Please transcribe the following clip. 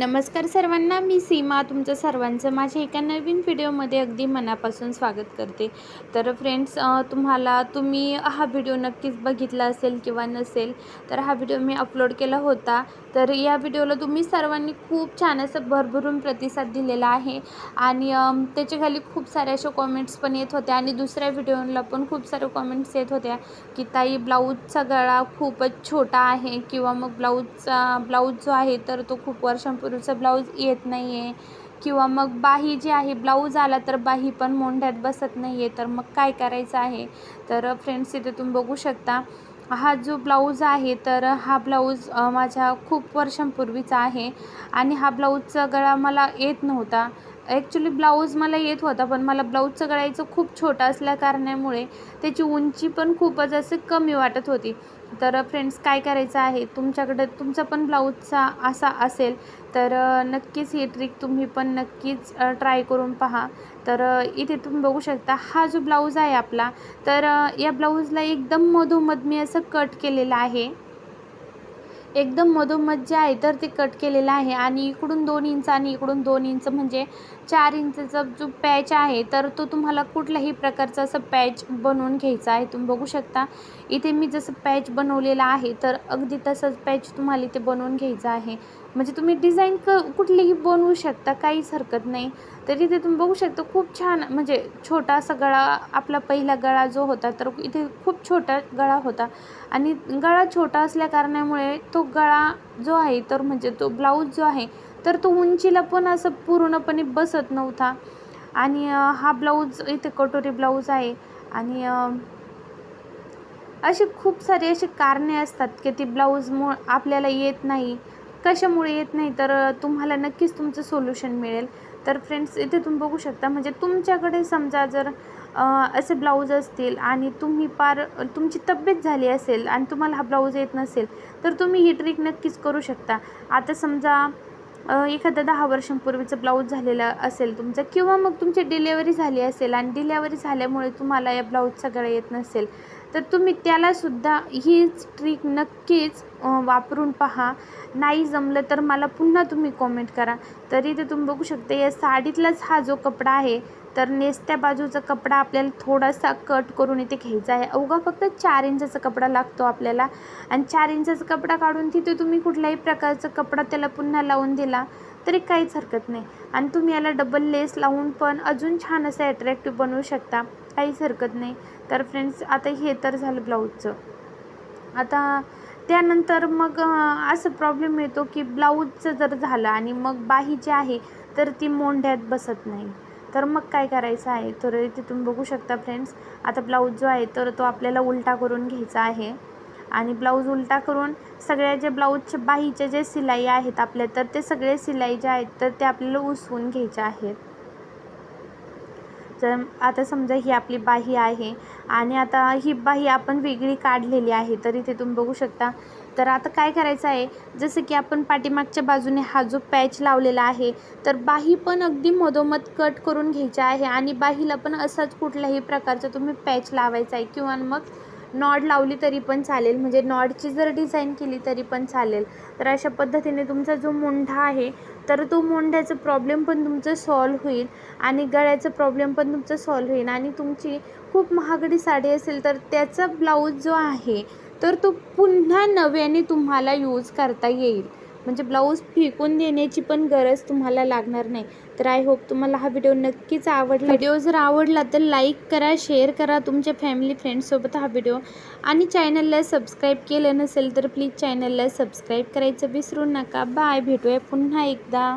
नमस्कार सर्वांना मी सीमा तुमचं सर्वांचं माझ्या एका नवीन व्हिडिओमध्ये अगदी मनापासून स्वागत करते. तर फ्रेंड्स तुम्हाला तुम्ही हा व्हिडिओ नक्कीच बघितला असेल किंवा नसेल तर हा व्हिडिओ मी अपलोड केला होता. तर या व्हिडिओला तुम्ही सर्वांनी खूप छान असं भरभरून प्रतिसाद दिलेला आहे आणि त्याच्याखाली त्याच्याखाली खूप साऱ्या अशा कॉमेंट्स पण येत होत्या आणि दुसऱ्या व्हिडिओला पण खूप साऱ्या कॉमेंट्स येत होत्या की ताई ब्लाऊजचा गळा खूपच छोटा आहे किंवा मग ब्लाऊजचा ब्लाऊज जो आहे तर तो खूप वर्षांपूर्वीचा ब्लाऊज येत नाही आहे किंवा मग बाही जी आहे ब्लाऊज आला तर बाही पण मोंढ्यात बसत नाही आहे तर मग काय करायचं आहे? तर फ्रेंड्स इथे तुम्ही बघू शकता हा जो ब्लाऊज आहे तर हा ब्लाऊज माझ्या खूप वर्षांपूर्वीचा आहे. आणि हा ब्लाऊजचा गळा मला येत नव्हता. ॲक्च्युली ब्लाऊज मला येत होता पण मला ब्लाऊजचं गळायचं खूप छोटा असल्या कारणामुळे त्याची उंची पण खूपच असे कमी वाटत होती. तर फ्रेंड्स काय करायचं आहे? तुमच्याकडे तुमचा पण ब्लाऊजचा असा असेल तर नक्कीच ही ट्रिक तुम्ही पण नक्कीच ट्राय करून पहा. तर इथे तुम्ही बघू शकता हा जो ब्लाऊज आहे आपला तर या ब्लाऊजला एकदम मधोमध मी असं कट केलेलं आहे. एकदम मधोमध जे आहे तर ते कट केलेलं आहे. आणि इकडून दोन इंच आणि इकडून दोन इंच म्हणजे चार इंचचा जो पॅच आहे तर तो तुम्हाला कुठल्याही प्रकारचा असं पॅच बनवून घ्यायचा आहे. तुम्ही बघू शकता इथे मी जसं पॅच बनवलेला आहे तर अगदी तसंच पॅच तुम्हाला इथे बनवून घ्यायचं आहे. म्हणजे तुम्ही डिझाईन क कुठलीही बनवू शकता काहीच हरकत नाही. तर इथे तुम्ही बघू शकता खूप छान म्हणजे छोटा असा गळा आपला पहिला गळा जो होता तर इथे खूप छोटा गळा होता. आणि गळा छोटा असल्या कारणामुळे तो गळा जो आहे तर म्हणजे तो ब्लाऊज जो आहे तर तो उंचीला पण असं पूर्णपणे बसत नव्हता. आणि हा ब्लाऊज इथे कटोरी ब्लाऊज आहे. आणि असे खूप सारे अशी कारणे असतात की ती ब्लाऊज मु आपल्याला येत नाही. कशामुळे येत नाही तर तुम्हाला नक्कीच तुमचं सोल्युशन मिळेल. तर फ्रेंड्स इथे तुम्ही बघू शकता म्हणजे तुमच्याकडे समजा जर असे ब्लाऊज असतील आणि तुम्ही पार तुमची तब्येत झाली असेल आणि तुम्हाला हा ब्लाऊज येत नसेल तर तुम्ही ही ट्रिक नक्कीच करू शकता. आता समजा एखादा दहा वर्षांपूर्वीचं ब्लाऊज झालेलं असेल तुमचं किंवा मग तुमची डिलेवरी झाली असेल आणि डिलेवरी झाल्यामुळे तुम्हाला या ब्लाऊजचा गळा येत नसेल तर तुम्ही त्यालासुद्धा हीच ट्रिक नक्कीच वापरून पहा. नाही जमलं तर मला पुन्हा तुम्ही कॉमेंट करा. तरी ते तुम्ही बघू शकता या साडीतलाच हा जो कपडा आहे तर नेसत्या बाजूचा कपडा आपल्याला थोडासा कट करून इथे घ्यायचा आहे. अवघा फक्त चार इंचाचा कपडा लागतो आपल्याला. आणि चार इंचाचा कपडा काढून तिथे तुम्ही कुठल्याही प्रकारचा कपडा त्याला पुन्हा लावून दिला. तरी काहीच हरकत नाही. आणि तुम्ही याला डबल लेस लावून पण अजून छान असं ॲट्रॅक्टिव्ह बनवू शकता. काहीच हरकत नाही. तर फ्रेंड्स आता हे तर झालं ब्लाऊजचं. आता त्यानंतर मग असं प्रॉब्लेम येतो की ब्लाऊजचं जर झालं आणि मग बाही जी आहे तर ती मोंढ्यात बसत नाही. तर मग काय करायचं आहे? तर इथे तुम्ही बघू शकता फ्रेंड्स आता ब्लाऊज जो आहे तर तो आपल्याला उलटा करून घ्यायचा आहे. आणि ब्लाऊज उलटा करून सगळ्या जे ब्लाऊजच्या बाहीच्या जे सिलाई आहेत आपल्या तर ते सगळे शिलाई जे आहेत तर ते आपल्याला उसवून घ्यायचे आहेत. तर आता समजा ही आपली बाही आहे आणि आता ही बाही आपण वेगळी काढलेली आहे तर इथे तुम्ही बघू शकता. तर आता काय करायचं आहे जसं की आपण पाठीमागच्या बाजूने हा जो पॅच लावलेला आहे तर बाही पण अगदी मधोमध कट करून घ्यायची आहे आणि बाहीला पण असाच कुठल्याही प्रकारचा तुम्ही पॅच लावायचा आहे किंवा मग नॉड लावली तरी पण चालेल. म्हणजे नॉडची जर डिझाईन केली तरी पण चालेल. तर अशा पद्धतीने तुमचा जो मुंढा आहे तर तो मुंढ्याचा प्रॉब्लेम पण तुमचं सॉल्व होईल आणि गळ्याचा प्रॉब्लेम पण तुमचं सॉल्व होईल. आणि तुमची खूप महागडी साडी असेल तर त्याचा ब्लाऊज जो आहे तर तो पुन्हा नव्याने तुम्हाला यूज करता येईल. म्हणजे ब्लाऊज फेकून देण्याची पण गरज तुम्हाला लागणार नाही. तर आय होप तुम्हाला हा व्हिडिओ नक्कीच आवडला. व्हिडिओ जर आवडला तर लाईक करा शेअर करा तुमच्या फॅमिली फ्रेंड्ससोबत हा व्हिडिओ आणि चॅनलला सबस्क्राईब केलं नसेल तर प्लीज चॅनलला सबस्क्राईब करायचं विसरू नका. बाय भेटूया पुन्हा एकदा.